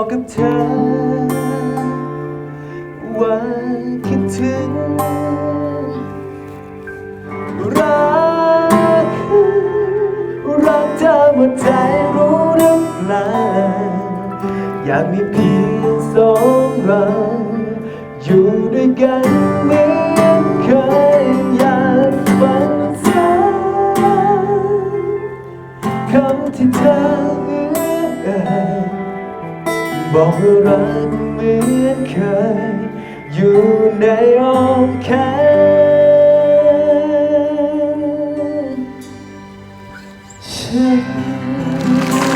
บอกกับเธอ ว่าคิดถึง รัก รักเธอหมดใจรู้หรือเปล่าอยากมีเพียงสองเราอยู่ด้วยกันเหมือนเคยอยากฟังซ้ำคำที่เธอเอื้อเอ่ย บอกว่ารักเหมือนเคย อยู่ในอ้อมแขนฉัน